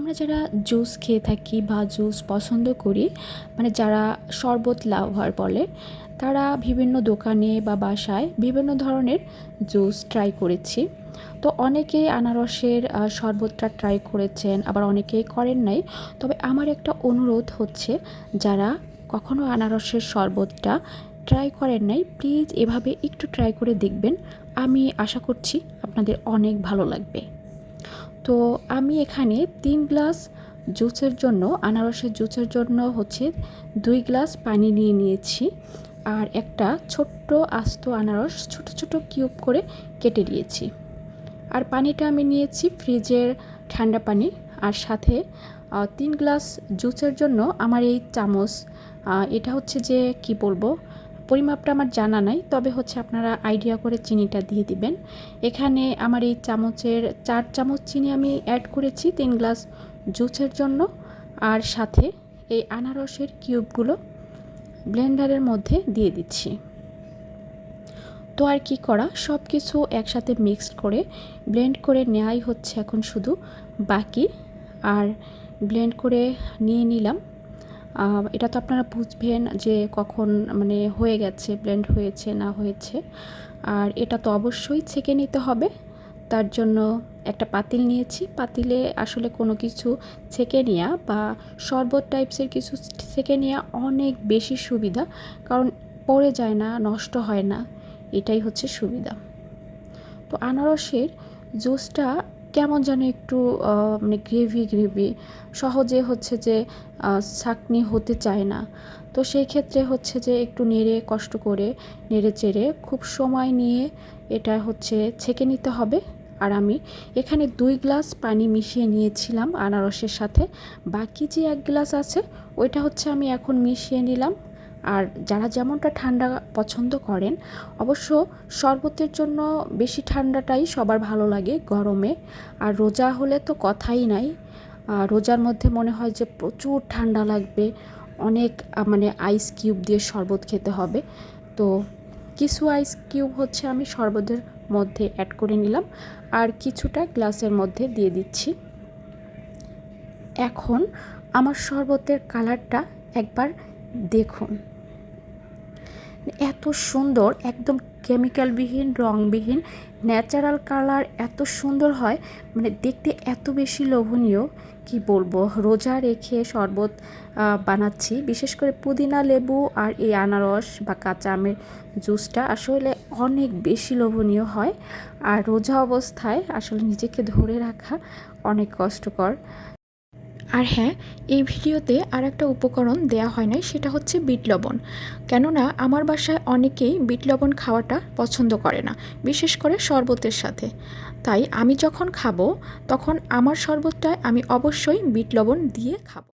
আমরা যারা জুস খেয়ে থাকি বা জুস পছন্দ করি মানে যারা শরবত লাভার বলে, তারা বিভিন্ন দোকানে বা বাসায় বিভিন্ন ধরনের জুস ট্রাই করেছি। তো অনেকেই আনারসের শরবতটা ট্রাই করেছেন, আবার অনেকেই করেন নাই। তবে আমার একটা অনুরোধ হচ্ছে, যারা কখনো আনারসের শরবতটা ট্রাই করেন নাই প্লিজ এভাবে একটু ট্রাই করে দেখবেন। আমি আশা করছি আপনাদের অনেক ভালো লাগবে। তো আমি এখানে তিন গ্লাস জুসের জন্য, আনারসের জুসের জন্য হচ্ছে দুই গ্লাস পানি নিয়ে নিয়েছি আর একটা ছোট্ট আস্ত আনারস, ছোট ছোট কিউব করে কেটে নিয়েছি। আর পানিটা আমি নিয়েছি ফ্রিজের ঠান্ডা পানি আর সাথে তিন গ্লাস জুসের জন্য আমার এই চামচ এটা হচ্ছে যে কি বলব পরিমাপটা আমার জানা নাই, তবে হচ্ছে আপনারা আইডিয়া করে চিনিটা দিয়ে দিবেন। এখানে আমার এই চামচের চার চামচ চিনি আমি অ্যাড করেছি, তিন গ্লাস জুসের জন্য। আর সাথে এই আনারসের কিউবগুলো ব্লেন্ডারের মধ্যে দিয়ে দিচ্ছি। তো আর কি করা সব কিছু একসাথে মিক্সড করে ব্লেন্ড করে নেওয়াই হচ্ছে এখন শুধু বাকি। আর ব্লেন্ড করে নিয়ে নিলাম। এটা তো আপনারা বুঝবেন যে কখন মানে হয়ে গেছে ব্লেন্ড হয়েছে, না হয়েছে। আর এটা তো অবশ্যই ছেঁকে নিতে হবে। তার জন্য একটা পাতিল নিয়েছি। পাতিলে আসলে কোনো কিছু ছেঁকে নেওয়া বা শরবত টাইপসের কিছু ছেঁকে নেওয়া অনেক বেশি সুবিধা, কারণ পড়ে যায় না, নষ্ট হয় না। এটাই হচ্ছে সুবিধা। তো আনারসের জুসটা কেমন যেন একটু মানে গ্রেভি গ্রেভি সহজে হচ্ছে যে ছাঁকনি হতে চায় না। তো সেই ক্ষেত্রে হচ্ছে যে একটু নেড়ে কষ্ট করে, নেড়ে চেড়ে খুব সময় নিয়ে এটা হচ্ছে ছেঁকে নিতে হবে। আর আমি এখানে দুই গ্লাস পানি মিশিয়ে নিয়েছিলাম আনারসের সাথে। বাকি যে এক গ্লাস আছে, ওইটা হচ্ছে আমি এখন মিশিয়ে নিলাম। আর যারা যেমনটা ঠান্ডা পছন্দ করেন, অবশ্য শরবতের জন্য বেশি ঠান্ডাটাই সবার ভালো লাগে গরমে। আর রোজা হলে তো কথাই নাই। রোজার মধ্যে মনে হয় যে প্রচুর ঠান্ডা লাগবে। অনেক মানে আইস কিউব দিয়ে শরবত খেতে হবে। তো কিছু আইস কিউব হচ্ছে আমি শরবতের মধ্যে অ্যাড করে নিলাম। আর কিছুটা গ্লাসের মধ্যে দিয়ে দিচ্ছি। এখন আমার শরবতের কালারটা একবার দেখুন। এত সুন্দর, একদম কেমিক্যালবিহীন রংবিহীন ন্যাচারাল কালার এত সুন্দর হয়। মানে দেখতে এত বেশি লোভনীয়, কি বলব, রোজা রেখে শরবত বানাচ্ছি। বিশেষ করে পুদিনা লেবু আর এই আনারস বা কাঁচা আমের জুসটা আসলে অনেক বেশি লোভনীয় হয়। আর রোজা অবস্থায় আসলে নিজেকে ধরে রাখা অনেক কষ্টকর। আর হ্যাঁ এই ভিডিওতে আর একটা উপকরণ দেয়া হয় নাই, সেটা হচ্ছে বিট লবণ। কেননা, আমার বাসায় অনেকেই বিট লবণ খাওয়াটা পছন্দ করে না, বিশেষ করে শরবতের সাথে। তাই আমি যখন খাব, তখন আমার শরবতটায় আমি অবশ্যই বিট লবণ দিয়ে খাব।